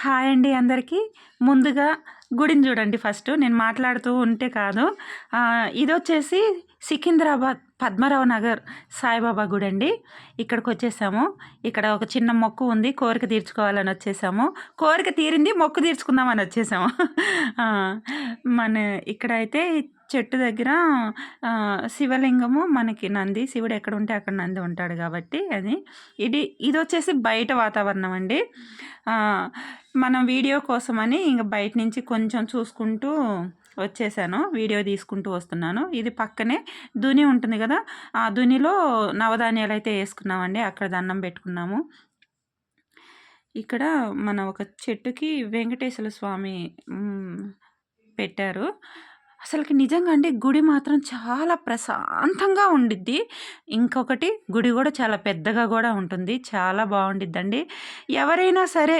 Hi అండి అందరికీ. ముందుగా గుడిని చూడండి ఫస్ట్. నేను మాట్లాడుతూ ఉంటే కాదు. ఇది వచ్చేసి సికింద్రాబాద్ పద్మరావు నగర్ సాయిబాబా గుడి అండి ఇక్కడికి వచ్చేసాము ఇక్కడ ఒక చిన్న మొక్కు ఉంది. కోరిక తీర్చుకోవాలని వచ్చేసాము. కోరిక తీరింది మొక్కు తీర్చుకుందామని వచ్చేసాము. మన ఇక్కడైతే చెట్టు దగ్గర శివలింగము మనకి నంది శివుడు ఎక్కడ ఉంటే అక్కడ నంది ఉంటాడు కాబట్టి అది. ఇది ఇది వచ్చేసి బయట వాతావరణం అండి. మనం వీడియో కోసమని ఇంకా బయట నుంచి కొంచెం చూసుకుంటూ వచ్చేసాను. వీడియో తీసుకుంటూ వస్తున్నాను. ఇది పక్కనే దుని ఉంటుంది కదా ఆ దునిలో నవధాన్యాలు అయితే వేసుకున్నామండి. అక్కడ దండం పెట్టుకున్నాము. ఇక్కడ మన ఒక చెట్టుకి వెంకటేశ్వర స్వామి పెట్టారు. అసలుకి నిజంగా అండి గుడి మాత్రం చాలా ప్రశాంతంగా ఉండిద్ది. ఇంకొకటి గుడి కూడా చాలా పెద్దగా కూడా ఉంటుంది. చాలా బాగుండిద్దండి. ఎవరైనా సరే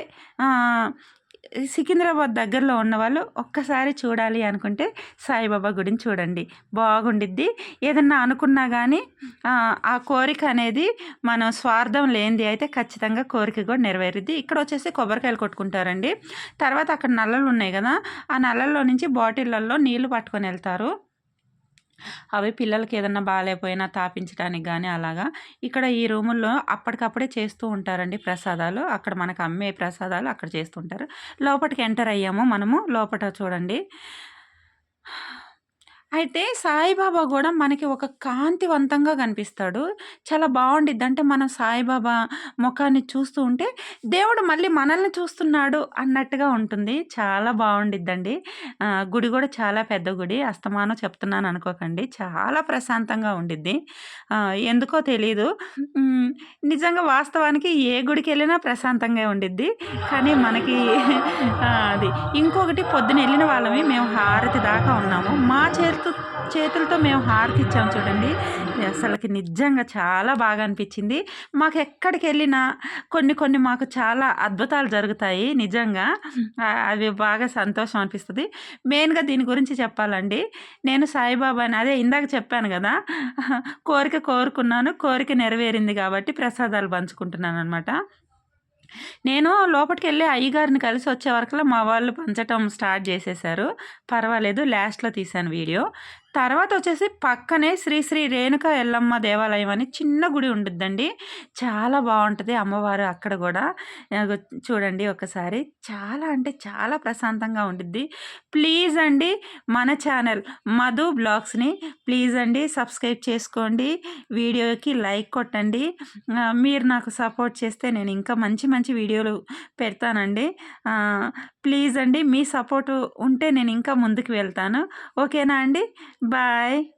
సికింద్రాబాద్ దగ్గరలో ఉన్న వాళ్ళు ఒక్కసారి చూడాలి అనుకుంటే సాయిబాబా గుడిని చూడండి. బాగుండిద్ది. ఏదన్నా అనుకున్నా కానీ ఆ, కోరిక అనేది మనం స్వార్థం లేనిది అయితే ఖచ్చితంగా కోరిక కూడా నెరవేరుద్ది. ఇక్కడ వచ్చేసి కొబ్బరికాయలు కొట్టుకుంటారండి. తర్వాత అక్కడ నల్లలు ఉన్నాయి కదా ఆ నల్లల్లో నుంచి బాటిళ్ళల్లో నీళ్ళు పట్టుకొని వెళ్తారు. అవి పిల్లలకి ఏదన్నా బాగాలేకపోయినా తాపించడానికి కానీ అలాగా. ఇక్కడ ఈ రూముల్లో అప్పటికప్పుడే చేస్తూ ఉంటారండి ప్రసాదాలు. అక్కడ మనకు అమ్మే ప్రసాదాలు అక్కడ చేస్తుంటారు లోపలికి ఎంటర్ అయ్యాము మనము. లోపల చూడండి. అయితే సాయిబాబా కూడా మనకి ఒక కాంతివంతంగా కనిపిస్తాడు చాలా బాగుండిద్ది అంటే మనం సాయిబాబా ముఖాన్ని చూస్తూ ఉంటే దేవుడు మళ్ళీ మనల్ని చూస్తున్నాడు అన్నట్టుగా ఉంటుంది. చాలా బాగుండిద్దండి గుడి కూడా చాలా పెద్ద గుడి. అస్తమానం చెప్తున్నాను అనుకోకండి. చాలా ప్రశాంతంగా ఉండిద్ది. ఎందుకో తెలియదు నిజంగా వాస్తవానికి ఏ గుడికి వెళ్ళినా ప్రశాంతంగా ఉండిద్ది. కానీ మనకి అది ఇంకొకటి పొద్దున వెళ్ళిన వాళ్ళమే. మేము హారతి దాకా ఉన్నాము. మా చేతి చేతులతో మేము హారతి ఇచ్చాము చూడండి. అసలుకి నిజంగా చాలా బాగా అనిపించింది. మాకు ఎక్కడికి వెళ్ళినా కొన్ని కొన్ని మాకు చాలా అద్భుతాలు జరుగుతాయి నిజంగా. అవి బాగా సంతోషం అనిపిస్తుంది. మెయిన్గా దీని గురించి చెప్పాలండి. నేను సాయిబాబాని అదే ఇందాక చెప్పాను కదా. కోరిక కోరుకున్నాను కోరిక నెరవేరింది కాబట్టి ప్రసాదాలు పంచుకుంటున్నాను అనమాట నేను లోపలికి వెళ్ళి అయ్యగారిని కలిసి వచ్చే వరకులో మా వాళ్ళు పంచటం స్టార్ట్ చేసేసారు. పర్వాలేదు లాస్ట్లో తీశాను వీడియో. తర్వాత వచ్చేసి పక్కనే శ్రీ శ్రీ రేణుక ఎల్లమ్మ దేవాలయం అని చిన్న గుడి ఉంటుందండి చాలా బాగుంటుంది అమ్మవారు అక్కడ కూడా. చూడండి ఒకసారి. చాలా అంటే చాలా ప్రశాంతంగా ఉంటుంది ప్లీజ్ అండి మన ఛానల్ మధు బ్లాగ్స్ని ప్లీజ్ అండి సబ్స్క్రైబ్ చేసుకోండి. వీడియోకి లైక్ కొట్టండి. మీరు నాకు సపోర్ట్ చేస్తే నేను ఇంకా మంచి మంచి వీడియోలు పెడతానండి. ప్లీజ్ అండి మీ సపోర్ట్ ఉంటే నేను ఇంకా ముందుకు వెళ్తాను. ఓకేనా అండి? Bye.